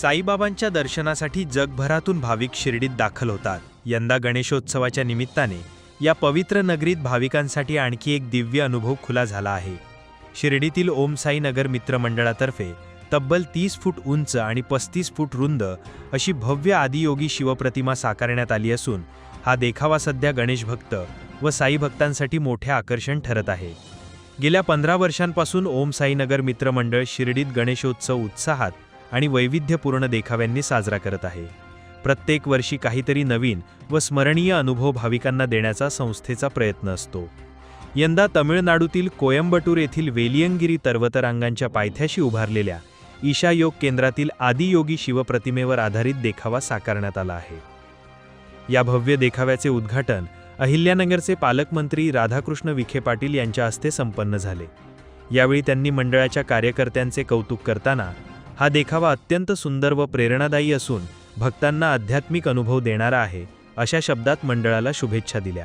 साईबाबांच्या दर्शनासाठी जगभरातून भाविक शिर्डीत दाखल होतात. यंदा गणेशोत्सवाच्या निमित्ताने या पवित्र नगरीत भाविकांसाठी आणखी एक दिव्य अनुभव खुला झाला आहे. शिर्डीतील ओम साई नगर मित्रमंडळातर्फे तब्बल तीस फूट उंच आणि पस्तीस फूट रुंद अशी भव्य आदियोगी शिवप्रतिमा साकारण्यात आली असून हा देखावा सध्या गणेश भक्त व साई भक्तांसाठी मोठे आकर्षण ठरत आहे. गेल्या पंधरा वर्षांपासून ओम साईनगर मित्रमंडळ शिर्डीत गणेशोत्सव उत्साहात आणि वैविध्यपूर्ण देखाव्यांनी साजरा करत आहे. प्रत्येक वर्षी काहीतरी नवीन व स्मरणीय अनुभव भाविकांना देण्याचा संस्थेचा प्रयत्न असतो. यंदा तमिळनाडूतील कोयंबटूर येथील वेलियंगिरी पर्वतरांगांच्या पायथ्याशी उभारलेल्या ईशायोग केंद्रातील आदियोगी शिवप्रतिमेवर आधारित देखावा साकारण्यात आला आहे. या भव्य देखाव्याचे उद्घाटन अहिल्यानगरचे पालकमंत्री राधाकृष्ण विखे पाटील यांच्या हस्ते संपन्न झाले. यावेळी त्यांनी मंडळाच्या कार्यकर्त्यांचे कौतुक करताना हा देखावा अत्यंत सुंदर व प्रेरणादायी असून भक्तांना आध्यात्मिक अनुभव देणारा आहे अशा शब्दात मंडळाला शुभेच्छा दिल्या.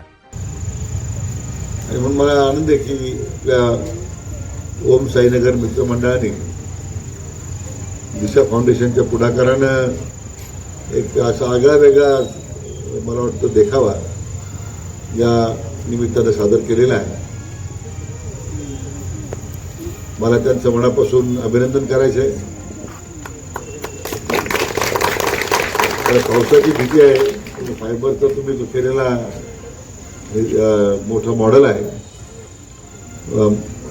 आणि म्हणून मला आनंद आहे की आपल्या ओम साईनगर मित्रमंडळाने दिशा फाउंडेशनच्या पुढाकारानं एक असा आगळा वेगळा मला वाटतं देखावा या निमित्तानं सादर केलेला आहे. मला त्यांचं मनापासून अभिनंदन करायचं आहे तर पावसाची भीती आहे. म्हणजे फायबरचा तुम्ही जो केलेला हे, मोठं मॉडेल आहे.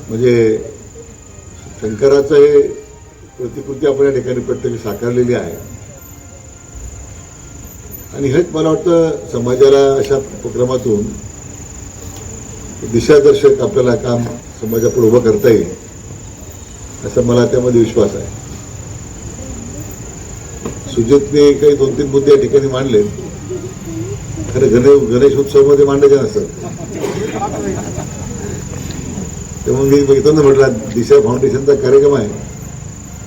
म्हणजे शंकराचं हे प्रतिकृती आपण या ठिकाणी प्रत्येक साकारलेली आहे. आणि हेच मला वाटतं समाजाला अशा उपक्रमातून दिशादर्शक आपल्याला काम समाजापुढे उभं करता येईल असा मला त्यामध्ये विश्वास आहे. सुजितने काही दोन तीन मुद्दे या ठिकाणी मांडले. खरं गणेश गणेशोत्सवामध्ये मांडायचे नसतात. त्यामुळे मी बघितलं ना म्हटलं दिशा फाउंडेशनचा कार्यक्रम आहे.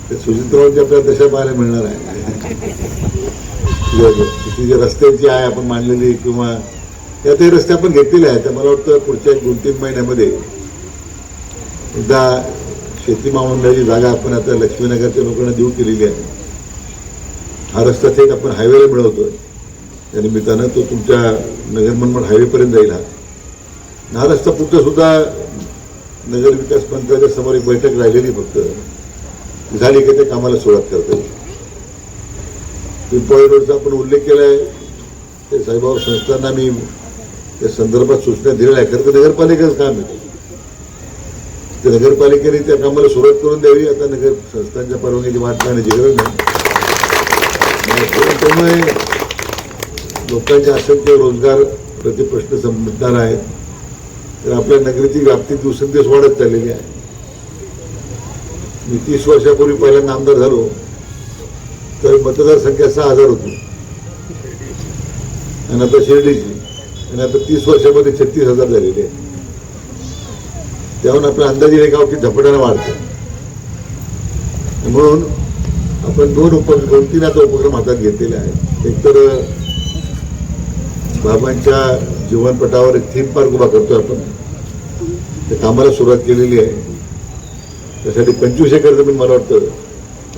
ते सुजितरावांची आपल्याला दशा पाहायला मिळणार आहे. ती जे रस्त्यांची आहे आपण मांडलेली किंवा त्या ते रस्ते आपण घेतलेले आहेत तर मला वाटतं पुढच्या एक दोन तीन महिन्यामध्ये एकदा शेती महामंडळाची जागा आपण आता लक्ष्मीनगरच्या लोकांना देऊ केलेली आहे. हा रस्ता थेट आपण हायवेला मिळवतोय. त्या निमित्तानं तो तुमच्या नगर मनमाड हायवेपर्यंत जाईल हा. हा रस्ता पुढचं सुद्धा नगर विकास मंत्र्याच्या समोर एक बैठक राहिलेली फक्त. झाली की त्या कामाला सुरुवात करता येईल. पिंपळी रोडचा आपण उल्लेख केला आहे ते साईबाबा संस्थांना मी त्या संदर्भात सूचना दिलेल्या आहे खरं तर नगरपालिकेचं काम आहे. ते नगरपालिकेने त्या कामाला सुरुवात करून द्यावी. आता नगर संस्थांच्या परवानगीची वाट पाहण्याची गरज नाही. त्यामुळे लोकांचे असंख्य रोजगार प्रति प्रश्न संबंधणार आहेत. तर आपल्या नगरीची व्याप्ती दिवसेंदिवस वाढत चाललेली आहे. मी तीस वर्षापूर्वी पहिल्यांदा आमदार झालो तर मतदारसंख्या सहा हजार होती. आणि आता शिर्डीची आणि आता तीस वर्षामध्ये छत्तीस हजार झालेली आहे त्याहून आपल्या अंदाजे हे गाव की झपाट्यानं वाढतं. म्हणून आपण दोन उपक्रम दोन तीन आता उपक्रम हातात घेतलेले आहेत. एक तर बाबांच्या जीवनपटावर एक थीम पार्क उभा करतोय आपण. त्या कामाला सुरुवात केलेली आहे. त्यासाठी पंचवीस एकर जमीन मला वाटतं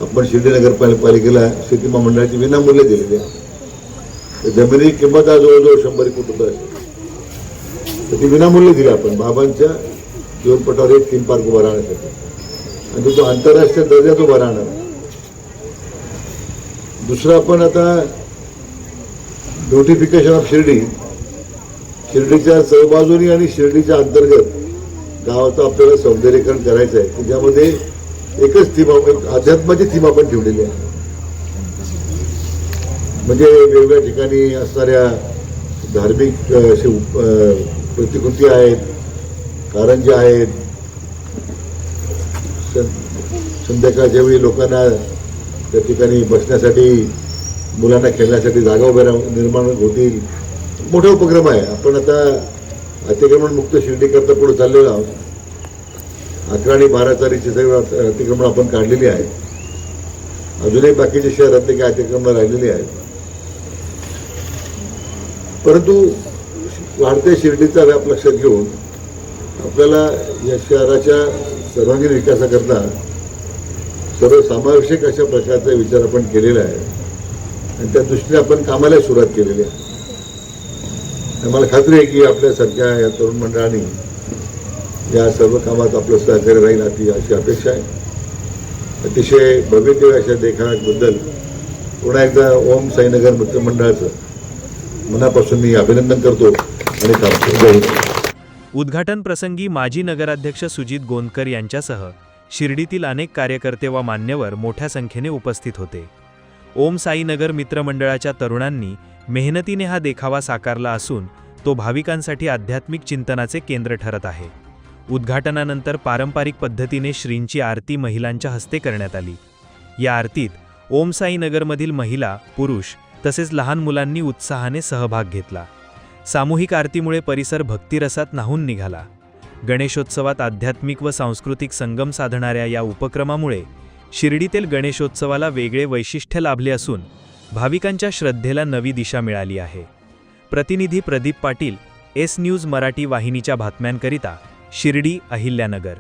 आपण शिर्डी नगरपालिकेला शेती महामंडळाची विनामूल्य दिलेली आहे. जमिनी किंमत आज जवळजवळ शंभर कोटी रुपये आहे. तर ती विनामूल्य दिली आपण. बाबांच्या जीवनपटावर एक थीम पार्क उभा राहण्यासाठी. आणि तो आंतरराष्ट्रीय दर्जाचा उभा राहणार. दुसरं आपण आता ब्युटिफिकेशन ऑफ शिर्डी शिर्डीच्या सहबाजूनी आणि शिर्डीच्या अंतर्गत गावाचं आपल्याला सौंदर्यीकरण करायचं आहे की ज्यामध्ये एकच थीम आपण अध्यात्माची थीम आपण ठेवलेली आहे. म्हणजे वेगवेगळ्या ठिकाणी असणाऱ्या धार्मिक असे प्रतिकृती आहेत कारंजे आहेत सं- संध्याकाळच्या वेळी लोकांना त्या ठिकाणी बसण्यासाठी मुलांना खेळण्यासाठी जागा उभ्या निर्माण होतील. मोठा उपक्रम आहे. आपण आता अतिक्रमण मुक्त शिर्डीकरता पुढे चाललेलो आहोत. अकरा आणि बारा तारीखची सगळी अतिक्रमण आपण काढलेली आहे अजूनही बाकीचे शहरातले काही अतिक्रमण राहिलेली आहेत. परंतु वाढत्या शिर्डीचा व्याप लक्षात घेऊन आपल्याला या शहराच्या सर्वांगीण विकासाकरता सर्वसमावेशक अशा प्रकारचा विचार आपण केलेला आहे. आणि त्या दृष्टीने आपण कामाला सुरुवात केलेली आहे. मला खात्री आहे की आपल्यासारख्या या तरुण मंडळाने या सर्व कामात आपलं सहकार्य राहील अति अशी अपेक्षा आहे. अतिशय भव्यतेव अशा देखाव्याबद्दल पुन्हा एकदा ओम साईनगर मित्रमंडळाचं मनापासून मी अभिनंदन करतो आणि उद्घाटन प्रसंगी माजी नगराध्यक्ष सुजित गोंदकर यांच्यासह शिर्डीतील अनेक कार्यकर्ते व मान्यवर मोठ्या संख्येने उपस्थित होते. ओम साईनगर मित्रमंडळाच्या तरुणांनी मेहनतीने हा देखावा साकारला असून तो भाविकांसाठी आध्यात्मिक चिंतनाचे केंद्र ठरत आहे. उद्घाटनानंतर पारंपरिक पद्धतीने श्रींची आरती महिलांच्या हस्ते करण्यात आली. या आरतीत ओम साईनगरमधील महिला पुरुष तसेच लहान मुलांनी उत्साहाने सहभाग घेतला. सामूहिक आरतीमुळे परिसर भक्तिरसात नाहून निघाला. गणेशोत्सवात आध्यात्मिक व सांस्कृतिक संगम साधणाऱ्या या उपक्रमामुळे शिर्डीतील गणेशोत्सवाला वेगळे वैशिष्ट्य लाभले असून भाविकांच्या श्रद्धेला नवी दिशा मिळाली आहे. प्रतिनिधी प्रदीप पाटील एस न्यूज मराठी वाहिनीच्या बातम्यांकरिता शिर्डी अहिल्यानगर.